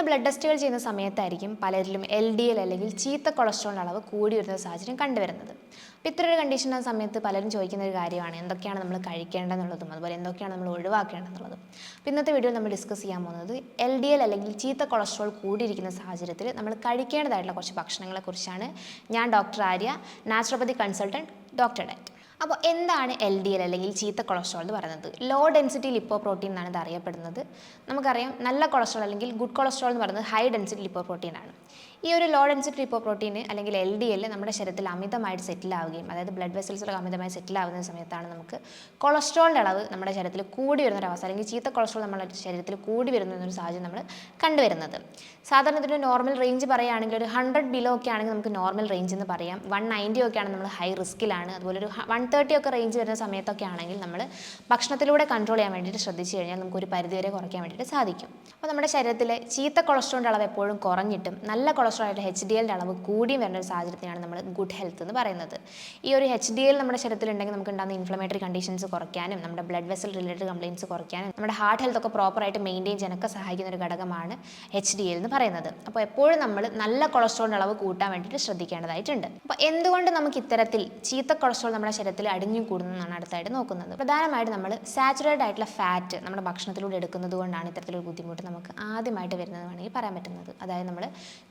ഇന്ന് ബ്ലഡ് ടെസ്റ്റുകൾ ചെയ്യുന്ന സമയത്തായിരിക്കും പലരിലും എൽ ഡി എൽ അല്ലെങ്കിൽ ചീത്ത കൊളസ്ട്രോളിന്റെ അളവ് കൂടി വരുന്ന സാഹചര്യം കണ്ടുവരുന്നത്. അപ്പോൾ കണ്ടീഷൻ ആ സമയത്ത് പലരും ചോദിക്കുന്ന ഒരു കാര്യമാണ്. എന്തൊക്കെയാണ് നമ്മൾ കഴിക്കേണ്ടതെന്നുള്ളതും അതുപോലെ എന്തൊക്കെയാണ് നമ്മൾ ഒഴിവാക്കേണ്ടതെന്നുള്ളതും. അപ്പോൾ ഇന്നത്തെ വീഡിയോ നമ്മൾ ഡിസ്കസ് ചെയ്യാൻ പോകുന്നത് എൽ ഡി എൽ അല്ലെങ്കിൽ ചീത്ത കൊളസ്ട്രോൾ കൂടിയിരിക്കുന്ന സാഹചര്യത്തിൽ നമ്മൾ കഴിക്കേണ്ടതായിട്ടുള്ള കുറച്ച് ഭക്ഷണങ്ങളെക്കുറിച്ചാണ് ഞാൻ doctor Arya naturopathy consultant doctor ഡാറ്റ് അപ്പോൾ എന്താണ് എൽ ഡി എൽ അല്ലെങ്കിൽ ചീത്ത കൊളസ്ട്രോൾ എന്ന് പറയുന്നത്? ലോ ഡെൻസിറ്റി ലിപ്പോ പ്രോട്ടീൻ എന്നാണ് ഇത് അറിയപ്പെടുന്നത്. നമുക്കറിയാം നല്ല കൊളസ്ട്രോൾ അല്ലെങ്കിൽ ഗുഡ് കൊളസ്ട്രോൾ എന്ന് പറയുന്നത് ഹൈ ഡെൻസിറ്റി ലിപ്പോ പ്രോട്ടീൻ ആണ്. ഈ ഒരു ലോ ഡെൻസിറ്റി പ്രോട്ടീൻ അല്ലെങ്കിൽ എൽ ഡി എൽ നമ്മുടെ ശരീരത്തിൽ അമിതമായിട്ട് സെറ്റിൽ ആവുകയും അതായത് ബ്ലഡ് വെസൽസിലൊക്കെ അമിതമായി സെറ്റിൽ ആവുന്ന സമയത്താണ് നമുക്ക് കൊളസ്ട്രോളിന്റെ അളവ് നമ്മുടെ ശരീരത്തിൽ കൂടി വരുന്ന ഒരു അവസ്ഥ അല്ലെങ്കിൽ ചീത്ത കൊളസ്ട്രോൾ നമ്മുടെ ശരീരത്തിൽ കൂടി വരുന്ന ഒരു സാഹചര്യം നമ്മൾ കണ്ടുവരുന്നത്. സാധാരണ ഇതിന്റെ നോർമൽ റേഞ്ച് പറയുകയാണെങ്കിൽ ഒരു ഹൺഡ്രഡ് ബിലോ ഒക്കെ ആണെങ്കിൽ നമുക്ക് നോർമൽ റേഞ്ച് എന്ന് പറയാം. വൺ നയന്റി ഒക്കെ ആണെങ്കിൽ നമ്മൾ ഹൈ റിസ്ക്കിലാണ് അതുപോലെ ഒരു വൺ തേർട്ടി ഒക്കെ റേഞ്ച് വരുന്ന സമയത്തൊക്കെ ആണെങ്കിൽ നമ്മൾ ഭക്ഷണത്തിലൂടെ കൺട്രോൾ ചെയ്യാൻ വേണ്ടിയിട്ട് ശ്രദ്ധിച്ചു കഴിഞ്ഞാൽ നമുക്ക് ഒരു പരിധിവരെ കുറയ്ക്കാൻ വേണ്ടിയിട്ട് സാധിക്കും. അപ്പോൾ നമ്മുടെ ശരീരത്തിലെ ചീത്ത കൊളസ്ട്രോളിന്റെ അളവ് എപ്പോഴും കുറഞ്ഞിട്ടും നല്ല കൊളസ്ട്രോൾ ആയിട്ട് എച്ച് ഡി എല്ലിന്റെ അളവ് കൂടി വരുന്ന ഒരു സാഹചര്യത്തിനാണ് നമ്മൾ ഗുഡ് ഹെൽത്ത് എന്ന് പറയുന്നത്. ഈ ഒരു എച്ച് ഡി എൽ നമ്മുടെ ശരീരത്തിലുണ്ടെങ്കിൽ നമുക്ക് ഉണ്ടാകുന്ന ഇൻഫ്ലമേറ്ററി കണ്ടീഷൻസ് കുറയ്ക്കാനും നമ്മുടെ ബ്ലഡ് വെസൽ റിലേറ്റഡ് കംപ്ലയിൻസ് കുറയ്ക്കാനും നമ്മുടെ ഹാർട്ട് ഹെൽത്ത് ഒക്കെ പ്രോപ്പറായിട്ട് മെയിന്റെയിൻ ചെയ്യാനൊക്കെ സഹായിക്കുന്ന ഒരു ഘടകമാണ് എച്ച് ഡി എൽ എന്ന് പറയുന്നത്. അപ്പോൾ എപ്പോഴും നമ്മൾ നല്ല കൊളസ്ട്രോളിന്റെ അളവ് കൂട്ടാൻ വേണ്ടിയിട്ട് ശ്രദ്ധിക്കേണ്ടതായിട്ടുണ്ട്. അപ്പോൾ എന്തുകൊണ്ട് നമുക്ക് ഇത്തരത്തിൽ ചീത്ത കൊളസ്ട്രോൾ നമ്മുടെ ശരീരത്തിൽ അടിഞ്ഞു കൂടുന്നതാണ് അടുത്തായിട്ട് നോക്കുന്നത്? പ്രധാനമായിട്ട് നമ്മൾ സാച്ചുറേറ്റഡ് ആയിട്ടുള്ള ഫാറ്റ് നമ്മുടെ ഭക്ഷണത്തിലൂടെ എടുക്കുന്നത് കൊണ്ടാണ് ഇത്തരത്തിലൊരു ബുദ്ധിമുട്ട് നമുക്ക് ആദ്യമായിട്ട് വരുന്നത് വേണമെങ്കിൽ പറയാൻ പറ്റുന്നത്. അതായത് നമ്മൾ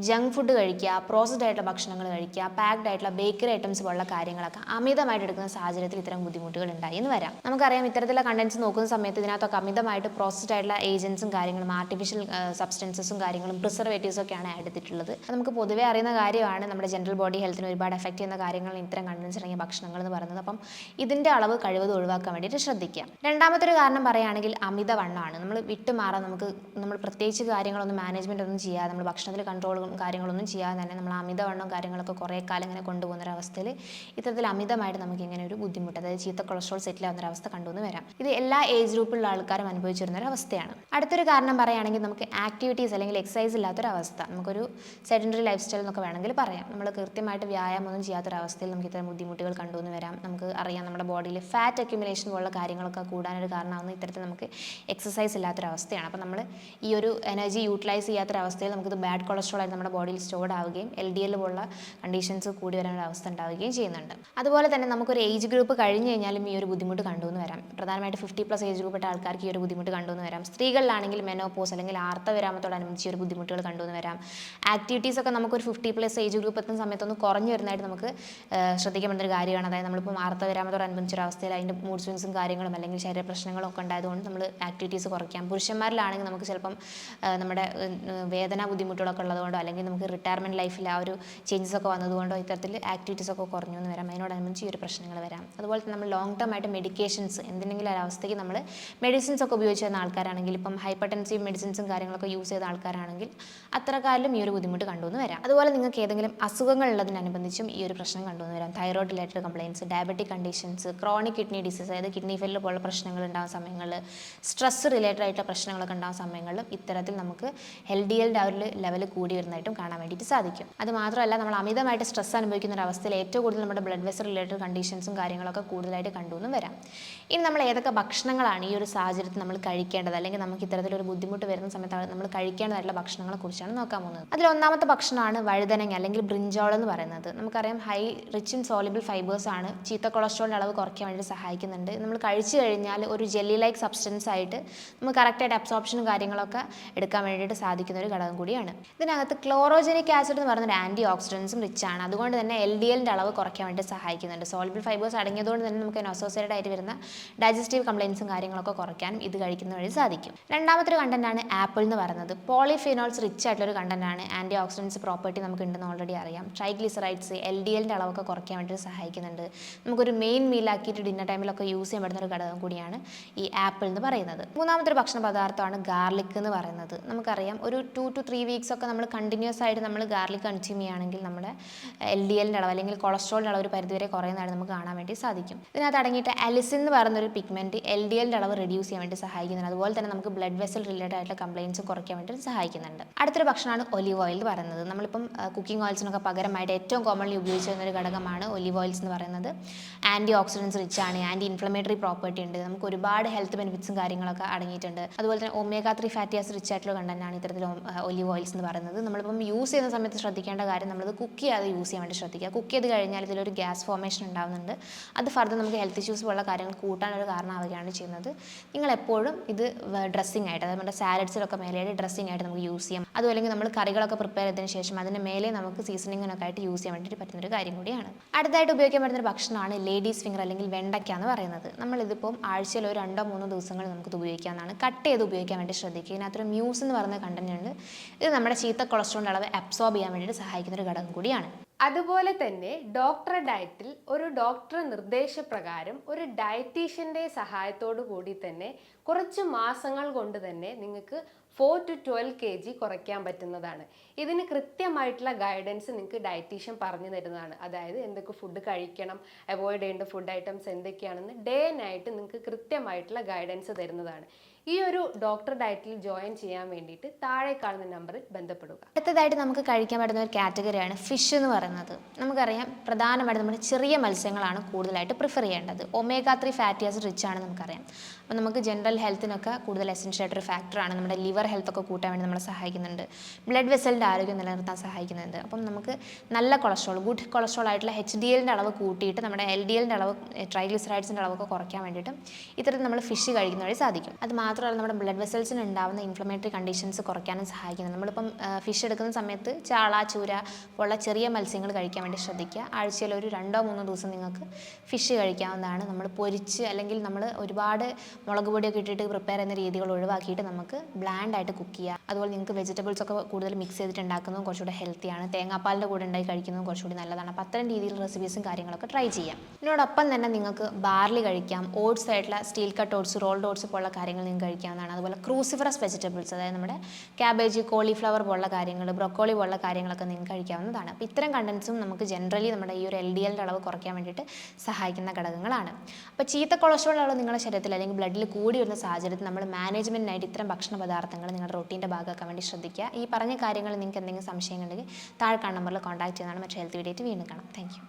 ജങ്ക് ഫുഡ് കഴിക്കുക പ്രോസസ്ഡ് ആയിട്ടുള്ള ഭക്ഷണങ്ങൾ കഴിക്കുക പാക്ഡ് ആയിട്ടുള്ള ബേക്കറി ഐറ്റംസ് പോലുള്ള കാര്യങ്ങളൊക്കെ അമിതമായിട്ട് എടുക്കുന്ന സാഹചര്യത്തിൽ ഇത്തരം ബുദ്ധിമുട്ടുകൾ ഉണ്ടായി എന്ന് വരാം. നമുക്കറിയാം ഇത്തരത്തിലുള്ള കണ്ടൻസ് നോക്കുന്ന സമയത്ത് ഇതിനകത്തൊക്കെ അമിതമായിട്ട് പ്രോസസ്ഡ് ആയിട്ടുള്ള ഏജൻസും കാര്യങ്ങളും ആർട്ടിഫിഷ്യൽ സബ്സ്റ്റൻസസും കാര്യങ്ങളും പ്രിസർവേറ്റീവ്സ് ഒക്കെയാണ് ആഡ് ചെയ്തിട്ടുള്ളത്. നമുക്ക് പൊതുവേ അറിയുന്ന കാര്യമാണ്. നമ്മുടെ ജനറൽ ബോഡി ഹെൽത്തിന് ഒരുപാട് എഫക്റ്റ് ചെയ്യുന്ന കാര്യങ്ങൾ ഇത്തരം കണ്ടൻസ് അടങ്ങിയ ഭക്ഷണങ്ങൾ എന്ന് പറയുന്നത്. അപ്പം ഇതിന്റെ അളവ് കഴിവത് ഒഴിവാക്കാൻ വേണ്ടിയിട്ട് ശ്രദ്ധിക്കാം രണ്ടാമത്തെ ഒരു കാരണം പറയുകയാണെങ്കിൽ അമിതവണ്ണമാണ്. നമ്മൾ വിട്ടുമാറാൻ നമുക്ക് നമ്മൾ പ്രത്യേകിച്ച് കാര്യങ്ങളൊന്നും മാനേജ്മെന്റ് ഒന്നും ചെയ്യാതെ നമ്മൾ ഭക്ഷണത്തിൽ കൺട്രോളും കാര്യങ്ങളൊന്നും ചെയ്യാതെ തന്നെ നമ്മൾ അമിതവണ്ണം കാര്യങ്ങളൊക്കെ കുറേ കാലം ഇങ്ങനെ കൊണ്ടുപോകുന്ന ഒരു അവസ്ഥയിൽ ഇത്തരത്തിൽ അമിതമായിട്ട് നമുക്ക് ഇങ്ങനെ ഒരു ബുദ്ധിമുട്ട് അതായത് ചീത്ത കൊളസ്ട്രോൾ സെറ്റിൽ ആവുന്ന ഒരു അവസ്ഥ കണ്ടുവന്ന് വരാം. ഇത് എല്ലാ ഏജ് ഗ്രൂപ്പിലുള്ള ആൾക്കാരും അനുഭവിച്ചിരുന്ന ഒരു അവസ്ഥയാണ് അടുത്തൊരു കാരണം പറയുകയാണെങ്കിൽ നമുക്ക് ആക്ടിവിറ്റീസ് അല്ലെങ്കിൽ എക്സസൈസ് ഇല്ലാത്തൊരു അവസ്ഥ നമുക്കൊരു സെഡൻഡറി ലൈഫ് സ്റ്റൈൽ എന്നൊക്കെ വേണമെങ്കിൽ പറയാം. നമ്മൾ കൃത്യമായിട്ട് വ്യായാമമൊന്നും ചെയ്യാത്തൊരവസ്ഥയിൽ നമുക്ക് ഇത്തരം ബുദ്ധിമുട്ടുകൾ കണ്ടുവന്ന് വരാം. നമുക്ക് അറിയാം നമ്മുടെ ബോഡിയിൽ ഫാറ്റ് അക്യുമുലേഷൻ പോലുള്ള കാര്യങ്ങളൊക്കെ കൂടാനൊരു കാരണമാകുന്ന ഇത്തരത്തിൽ നമുക്ക് എക്സസൈസ് ഇല്ലാത്തൊരവസ്ഥയാണ്. അപ്പോൾ നമ്മൾ ഈ ഒരു എനർജി യൂട്ടിലൈസ് ചെയ്യാത്തൊരവസ്ഥയിൽ നമുക്കിത് ബാഡ് കൊളസ്ട്രോൾ ആയിട്ട് നമ്മുടെ ബോഡിയിൽ സ്റ്റോർഡ് ആവുകയും എൽ ഡി എൽ പോലുള്ള കണ്ടീഷൻസ് കൂടി വരാനുള്ള അവസ്ഥ ഉണ്ടാവുകയും ചെയ്യുന്നുണ്ട്. അതുപോലെ തന്നെ നമുക്കൊരു ഏജ് ഗ്രൂപ്പ് കഴിഞ്ഞ് കഴിഞ്ഞാലും ഈ ഒരു ബുദ്ധിമുട്ട് കണ്ടുവന്ന് വരാം. പ്രധാനമായിട്ട് ഫിഫ്റ്റി പ്ലസ് ഏജ് ഗ്രൂപ്പ് ആൾക്കാർക്ക് ഈ ഒരു ബുദ്ധിമുട്ട് കണ്ടുവന്ന് വരാം. സ്ത്രീകളിലാണെങ്കിൽ മെനോപോസ് അല്ലെങ്കിൽ ആർത്തവിരാമത്തോടനുബന്ധിച്ച് ഈ ഒരു ബുദ്ധിമുട്ടുകൾ കണ്ടുവന്ന് വരാം. ആക്ടിവിറ്റീസ് ഒക്കെ നമുക്കൊരു ഫിഫ്റ്റി പ്ലസ് ഏജ് ഗ്രൂപ്പ് എത്തുന്ന സമയത്തൊന്ന് കുറഞ്ഞു വരുന്നതായിട്ട് നമുക്ക് ശ്രദ്ധിക്കേണ്ട ഒരു കാര്യമാണ്. അതായത് നമ്മളിപ്പോൾ ആർത്തവിരാമത്തോടനുബന്ധിച്ച ഒരു അവസ്ഥയിൽ അതിന്റെ മൂഡ് സ്വിങ്സും കാര്യങ്ങളും അല്ലെങ്കിൽ ശരീര പ്രശ്നങ്ങളും ഒക്കെ ഉണ്ടായതുകൊണ്ട് നമ്മൾ ആക്ടിവിറ്റീസ് കുറയ്ക്കാം. പുരുഷന്മാരിലാണെങ്കിൽ നമുക്ക് ചിലപ്പം നമ്മുടെ വേദന ബുദ്ധിമുട്ടുകളൊക്കെ ഉള്ളതുകൊണ്ടോ അല്ലെങ്കിൽ നമുക്ക് റിട്ടയർമെന്റ് ലൈഫിൽ ആ ഒരു ചേഞ്ചസ് ഒക്കെ വന്നതുകൊണ്ടോ ഇത്തരത്തിൽ ആക്ടിവിറ്റീസ് ഒക്കെ കുറഞ്ഞു എന്ന് വരാം. അതിനോടനുബന്ധിച്ച് ഈ ഒരു പ്രശ്നങ്ങൾ വരാം. അതുപോലെ തന്നെ നമ്മൾ ലോങ് ടേം ആയിട്ട് മെഡിക്കേഷൻസ് എന്തെങ്കിലും ഒരു അവസ്ഥയ്ക്ക് നമ്മൾ മെഡിസിൻസ് ഒക്കെ ഉപയോഗിച്ച് വരുന്ന ആൾക്കാരാണെങ്കിൽ ഇപ്പം ഹൈപ്പർടെൻസീവ് മെഡിസിൻസും കാര്യങ്ങളൊക്കെ യൂസ് ചെയ്ത ആൾക്കാരാണെങ്കിൽ അത്രക്കാലം ഈ ഒരു ബുദ്ധിമുട്ട് കണ്ടുവന്ന് വരാം. അതുപോലെ നിങ്ങൾക്ക് ഏതെങ്കിലും അസുഖങ്ങൾ ഉള്ളതിനനുബന്ധിച്ചും ഈ ഒരു പ്രശ്നം കണ്ടുവന്ന് വരാം. Thyroid related complaints diabetic conditions chronic kidney disease അതായത് കിഡ്നി ഫെയിൽ പോലുള്ള പ്രശ്നങ്ങൾ ഉണ്ടാകുന്ന സമയങ്ങളിൽ സ്ട്രെസ് റിലേറ്റഡ് ആയിട്ടുള്ള പ്രശ്നങ്ങളൊക്കെ ഉണ്ടാകുന്ന സമയങ്ങളിലും ഇത്തരത്തിൽ നമുക്ക് എൽ ഡി എൽ ആ ഒരു ലെവൽ കൂടി വരുന്നതായിട്ടും കാണാൻ വേണ്ടിയിട്ട് സാധിക്കും. അത് മാത്രമല്ല നമ്മൾ അമിതമായിട്ട് സ്ട്രെസ് അനുഭവിക്കുന്ന ഒരു അവസ്ഥയിൽ ഏറ്റവും കൂടുതൽ നമ്മുടെ ബ്ലഡ് വെസൽ റിലേറ്റഡ് കണ്ടീഷൻസും കാര്യങ്ങളൊക്കെ കൂടുതലായിട്ട് കണ്ടുവെന്നും വരാം. ഇനി നമ്മൾ ഏതൊക്കെ ഭക്ഷണങ്ങളാണ് ഈ ഒരു സാഹചര്യത്തിൽ നമ്മൾ കഴിക്കേണ്ടത്? അല്ലെങ്കിൽ നമുക്ക് ഇത്തരത്തിലൊരു ബുദ്ധിമുട്ട് വരുന്ന സമയത്ത് നമ്മൾ കഴിക്കേണ്ടതായിട്ടുള്ള ഭക്ഷണങ്ങളെ കുറിച്ചാണ് നോക്കാൻ പോകുന്നത്. അതിൽ ഒന്നാമത്തെ ഭക്ഷണമാണ് വഴുതനങ്ങ അല്ലെങ്കിൽ ബ്രിഞ്ചോൾ എന്ന് പറയുന്നത്. നമുക്കറിയാം high rich in soluble fibres ആണ്. ചീത്ത കൊളസ്ട്രോളിന്റെ അളവ് കുറയ്ക്കാൻ വേണ്ടി സഹായിക്കുന്നുണ്ട്. നമ്മൾ കഴിച്ചു കഴിഞ്ഞാൽ ഒരു ജെല്ലി ലൈക്ക് സബ്സ്റ്റൻസ് ആയിട്ട് നമുക്ക് കറക്റ്റായിട്ട് അബ്സോർപ്ഷനും കാര്യങ്ങളൊക്കെ എടുക്കാൻ വേണ്ടിയിട്ട് സാധിക്കുന്ന ഒരു ഘടകം കൂടിയാണ്. ഇതിനകത്ത് ക്ലോറോജനിക് ആസിഡ് എന്ന് പറയുന്ന ഒരു ആന്റി ഓക്സിഡൻസും റിച്ച് ആണ്. അതുകൊണ്ട് തന്നെ എൽ ഡി എല്ലിന്റെ അളവ് കുറയ്ക്കാൻ വേണ്ടി സഹായിക്കുന്നുണ്ട്. സോൾബിൾ ഫൈബേഴ്സ് അടങ്ങിയതുകൊണ്ട് തന്നെ നമുക്ക് അസോസിയേറ്റഡ് ആയിട്ട് വരുന്ന ഡൈജസ്റ്റീവ് കംപ്ലയിൻസും കാര്യങ്ങളൊക്കെ കുറയ്ക്കാനും ഇത് കഴിക്കുന്ന വഴി സാധിക്കും. രണ്ടാമത്തെ ഒരു ആണ് ആപ്പിൾ എന്ന് പറയുന്നത്. പോളിഫിനോൾസ് റിച്ച് ആയിട്ടുള്ള ഒരു കണ്ടന്റാണ് ആന്റി ഓക്സിഡൻസ് പ്രോപ്പർട്ടി നമുക്ക് ഉണ്ടെന്ന് ഓൾറെഡി അറിയാം. ട്രൈഗ്ലിസറൈഡ്സ് എൽ ഡി എല്ലിന്റെ അളവൊക്കെ കുറയ്ക്കാൻ വേണ്ടി സഹായിക്കുന്നുണ്ട്. നമുക്കൊരു മെയിൻ മീലാക്കിയിട്ട് ഡിന്നർ ടൈമിലൊക്കെ യൂസ് ചെയ്യാൻ പറ്റുന്ന ഒരു ഘടകം കൂടിയാണ് ഈ ആപ്പിൾ എന്ന് പറയുന്നത്. മൂന്നാമത്തെ ഒരു ഭക്ഷണ പദാർത്ഥമാണ് ഗാർലിക് എന്ന് പറയുന്നത്. നമുക്കറിയാം ഒരു ടു ടു ത്രീ വീക്സ് ഒക്കെ നമ്മൾ കണ്ടിന്യൂസ് ആയിട്ട് നമ്മൾ ഗാർലിക് കൺസ്യൂം ചെയ്യുകയാണെങ്കിൽ നമ്മുടെ എൽ ഡി എല്ലിന്റെ അളവ് അല്ലെങ്കിൽ കൊളസ്ട്രോളിന്റെ അളവ് ഒരു പരിധിവരെ കുറയുന്നതായിട്ട് നമുക്ക് കാണാൻ വേണ്ടി സാധിക്കും. ഇതിനകത്ത് അടങ്ങിയിട്ട് അലിസിൻ എന്ന് പറയുന്നൊരു പിഗ്മെന്റ് എൽ ഡി എല്ലിന്റെ അളവ് റെഡ്യൂസ് ചെയ്യാൻ വേണ്ടി സഹായിക്കുന്നുണ്ട്. അതുപോലെ തന്നെ നമുക്ക് ബ്ലഡ് വെസൽ റിലേറ്റഡ് ആയിട്ടുള്ള കംപ്ലയിൻസ് കുറയ്ക്കാൻ വേണ്ടി സഹായിക്കുന്നുണ്ട്. അടുത്തൊരു ഭക്ഷണമാണ് ഒലിവ് ഓയിൽ എന്ന് പറയുന്നത്. നമ്മളിപ്പം കുക്കിംഗ് ഓയിൽസിനൊക്കെ പകരമായിട്ട് ഏറ്റവും കോമൺലി ഉപയോഗിച്ചിരുന്ന ഒരു ഘടകമാണ് ഒലിവ് ഓയിൽസ് എന്ന് പറയുന്നത്. ആന്റി ഓക്സിഡൻസ് റിച്ച് ആണ് ആന്റി ഇൻഫ്ലമേറ്ററി പ്രോപ്പർട്ടി ഉണ്ട്. നമുക്ക് ഒരുപാട് ഹെൽത്ത് ബെനിഫിറ്റ്സും കാര്യങ്ങളൊക്കെ അടങ്ങിയിട്ടുണ്ട്. അതുപോലെ തന്നെ ഒമേഗ ത്രീ ഫാറ്റി റിച്ച് ആയിട്ടുള്ള കണ്ടന്റാണ് ഇത്തരത്തിൽ ഒലിവ് ഓയിൽസ് എന്ന് പറയുന്നത്. നമ്മളിപ്പം യൂസ് ചെയ്യുന്ന സമയത്ത് ശ്രദ്ധിക്കേണ്ട കാര്യം നമ്മളത് കുക്ക് ചെയ്യാതെ യൂസ് ചെയ്യാൻ വേണ്ടി ശ്രദ്ധിക്കുക. കുക്ക് ചെയ്ത് കഴിഞ്ഞാൽ ഇതിലൊരു ഗ്യാസ് ഫോർമേഷൻ ഉണ്ടാകുന്നുണ്ട് അത് ഫർദർ നമുക്ക് ഹെൽത്ത് ഇഷ്യൂസ് പോലുള്ള കാര്യങ്ങൾ കൂട്ടാനൊരു കാരണമാവുകയാണ് ചെയ്യുന്നത്. നിങ്ങൾ എപ്പോഴും ഇത് ഡ്രസ്സിംഗ് ആയിട്ട് അതായത് നമ്മുടെ സാലഡ്സിലൊക്കെ മേലെയായിട്ട് ഡ്രസ്സിംഗ് ആയിട്ട് നമുക്ക് യൂസ് ചെയ്യാം. അതും നമ്മൾ കറികളൊക്കെ പ്രിപ്പയർ ചെയ്തതിന് ശേഷം അതിന് മേലെ നമുക്ക് സീസണിങ്ങിനൊക്കെ ആയിട്ട് യൂസ് ചെയ്യാൻ വേണ്ടി പറ്റുന്ന ഒരു കാര്യം കൂടിയാണ്. അടുത്തായിട്ട് ഉപയോഗിക്കാൻ പറ്റുന്ന ഒരു ഭക്ഷണമാണ് ലേഡീസ് ഫിംഗർ അല്ലെങ്കിൽ വെണ്ടയ്ക്ക എന്ന് പറയുന്നത്. നമ്മളിതിപ്പം ആഴ്ചയിൽ ഒരു രണ്ടോ മൂന്നോ ദിവസങ്ങൾ നമുക്കിത് ഉപയോഗിക്കാവുന്നതാണ്. കട്ട് ചെയ്ത് ഉപയോഗിക്കാൻ വേണ്ടി ശ്രദ്ധിക്കുക. ഇതിനകത്തൊരു മ്യൂസ് എന്ന് പറയുന്ന കണ്ടന്റ് ഉണ്ട്. ഇത് നമ്മുടെ ചീത്ത കൊളസ്ട്രോളിന്റെ അളവ് അബ്സോർബ് ചെയ്യാൻ വേണ്ടിയിട്ട് സഹായിക്കുന്ന ഒരു ഘടകം കൂടിയാണ്. അതുപോലെ തന്നെ ഡോക്ടർ ഡയറ്റിൽ ഒരു ഡോക്ടർ നിർദ്ദേശപ്രകാരം ഒരു ഡയറ്റീഷ്യന്റെ സഹായത്തോടു കൂടി തന്നെ കുറച്ച് മാസങ്ങൾ കൊണ്ട് തന്നെ നിങ്ങൾക്ക് four to twelve K G കുറയ്ക്കാൻ പറ്റുന്നതാണ്. ഇതിന് കൃത്യമായിട്ടുള്ള ഗൈഡൻസ് നിങ്ങൾക്ക് ഡയറ്റീഷ്യൻ പറഞ്ഞു തരുന്നതാണ്. അതായത് എന്തൊക്കെ ഫുഡ് കഴിക്കണം അവോയ്ഡ് ചെയ്യേണ്ട ഫുഡ് ഐറ്റംസ് എന്തൊക്കെയാണെന്ന് ഡേ നൈറ്റ് നിങ്ങൾക്ക് കൃത്യമായിട്ടുള്ള ഗൈഡൻസ് തരുന്നതാണ്. ഈ ഒരു ഡോക്ടർ ഡയറ്റിൽ ജോയിൻ ചെയ്യാൻ വേണ്ടിയിട്ട് താഴെ കാണുന്ന നമ്പറിൽ ബന്ധപ്പെടുക. അടുത്തതായിട്ട് നമുക്ക് കഴിക്കാൻ പറ്റുന്ന ഒരു കാറ്റഗറിയാണ് ഫിഷ് എന്ന് പറയുന്നത്. നമുക്കറിയാം പ്രധാനമായിട്ട് നമ്മുടെ ചെറിയ മത്സ്യങ്ങളാണ് കൂടുതലായിട്ട് പ്രിഫർ ചെയ്യേണ്ടത്. Omega three fatty acid rich ആണ് നമുക്കറിയാം. അപ്പോൾ നമുക്ക് ജനറൽ ഹെൽത്തിനൊക്കെ കൂടുതൽ എസെൻഷ്യൽ ആയിട്ടൊരു ഫാക്ടറാണ് നമ്മുടെ ലിവർ ഹെൽത്ത് ഒക്കെ കൂട്ടാൻ വേണ്ടി നമ്മളെ സഹായിക്കുന്നുണ്ട്. ബ്ലഡ് വെസലിന്റെ ആരോഗ്യം നിലനിർത്താൻ സഹായിക്കുന്നുണ്ട്. അപ്പം നമുക്ക് നല്ല കൊളസ്ട്രോൾ ഗുഡ് കൊളസ്ട്രോൾ ആയിട്ടുള്ള എച്ച് ഡി എല്ലിന്റെ അളവ് കൂട്ടിയിട്ട് നമ്മുടെ എൽ ഡി എല്ലിന്റെ അളവ് ട്രൈഗ്ലിസറൈഡ്സിന്റെ അളവൊക്കെ കുറയ്ക്കാൻ വേണ്ടിയിട്ടും ഇത്തരത്തിൽ നമ്മൾ ഫിഷ് കഴിക്കുന്ന വഴി സാധിക്കും. അത് മാത്രമല്ല നമ്മുടെ ബ്ലഡ് വെസൽസിന് ഉണ്ടാകുന്ന ഇൻഫ്ലമേറ്ററി കണ്ടീഷൻസ് കുറയ്ക്കാനും സഹായിക്കുന്നത് നമ്മളിപ്പം ഫിഷ് എടുക്കുന്ന സമയത്ത് ചാള ചൂര പോലുള്ള ചെറിയ മത്സ്യങ്ങൾ കഴിക്കാൻ വേണ്ടി ശ്രദ്ധിക്കുക. ആഴ്ചയിൽ ഒരു രണ്ടോ മൂന്നോ ദിവസം നിങ്ങൾക്ക് ഫിഷ് കഴിക്കാവുന്നതാണ്. നമ്മൾ പൊരിച്ച് അല്ലെങ്കിൽ നമ്മൾ ഒരുപാട് മുളക് പൊടിയൊക്കെ ഇട്ടിട്ട് പ്രിപ്പയർ ചെയ്യുന്ന രീതികൾ ഒഴിവാക്കിയിട്ട് നമുക്ക് ബ്ലാൻഡ് ആയിട്ട് കുക്ക് ചെയ്യുക അതുപോലെ നിങ്ങൾക്ക് വെജിറ്റബിൾസ് ഒക്കെ കൂടുതൽ മിക്സ് ചെയ്തിട്ട് ഉണ്ടാക്കുന്നതും കുറച്ചുകൂടെ ഹെൽത്തിയാണ് തേങ്ങാപ്പാലിന്റെ കൂടെ ഉണ്ടായി കഴിക്കുന്നതും കുറച്ചുകൂടി നല്ലതാണ്. അപ്പോൾ അത്തരം രീതിയിലുള്ള റെസിപ്പീസും കാര്യങ്ങളൊക്കെ ട്രൈ ചെയ്യാം. ഇതിനോടൊപ്പം തന്നെ നിങ്ങൾക്ക് ബാർലി കഴിക്കാം. ഓട്സ് ആയിട്ടുള്ള steel cut oats rolled oats പോലുള്ള കാര്യങ്ങൾ കഴിക്കാവുന്നതാണ്. അതുപോലെ ക്രൂസിഫറസ് വെജിറ്റബിൾസ് അതായത് നമ്മുടെ ക്യാബേജ് കോളിഫ്ലവർ പോലുള്ള കാര്യങ്ങൾ ബ്രൊക്കോളി പോലുള്ള കാര്യങ്ങളൊക്കെ നിങ്ങൾക്ക് കഴിക്കാവുന്നതാണ്. അപ്പോൾ ഇത്തരം കണ്ടൻസും നമുക്ക് ജനറലി നമ്മുടെ ഈ ഒരു എൽ ഡി എല്ലിന്റെ അളവ് കുറയ്ക്കാൻ വേണ്ടിയിട്ട് സഹായിക്കുന്ന ഘടകങ്ങളാണ്. അപ്പോൾ ചീത്ത കൊളസ്ട്രോൾ അളവ് നിങ്ങളുടെ ശരീരത്തിൽ അല്ലെങ്കിൽ ബ്ലഡിൽ കൂടി വരുന്ന സാഹചര്യത്തിൽ നമ്മൾ മാനേജ്മെന്റിനായിട്ട് ഇത്തരം ഭക്ഷണ പദാർത്ഥങ്ങൾ നിങ്ങളുടെ റൊട്ടീന്റെ ഭാഗമാക്കാൻ വേണ്ടി ശ്രദ്ധിക്കുക. ഈ പറഞ്ഞ കാര്യങ്ങൾ നിങ്ങൾക്ക് എന്തെങ്കിലും സംശയങ്ങളുണ്ടെങ്കിൽ താഴെ നമ്പറിൽ കോൺടാക്ട് ചെയ്യുന്നതാണ്. മറ്റു ഹെൽത്ത് വീഡിയോ വീണ്ടും കാണാം. താങ്ക്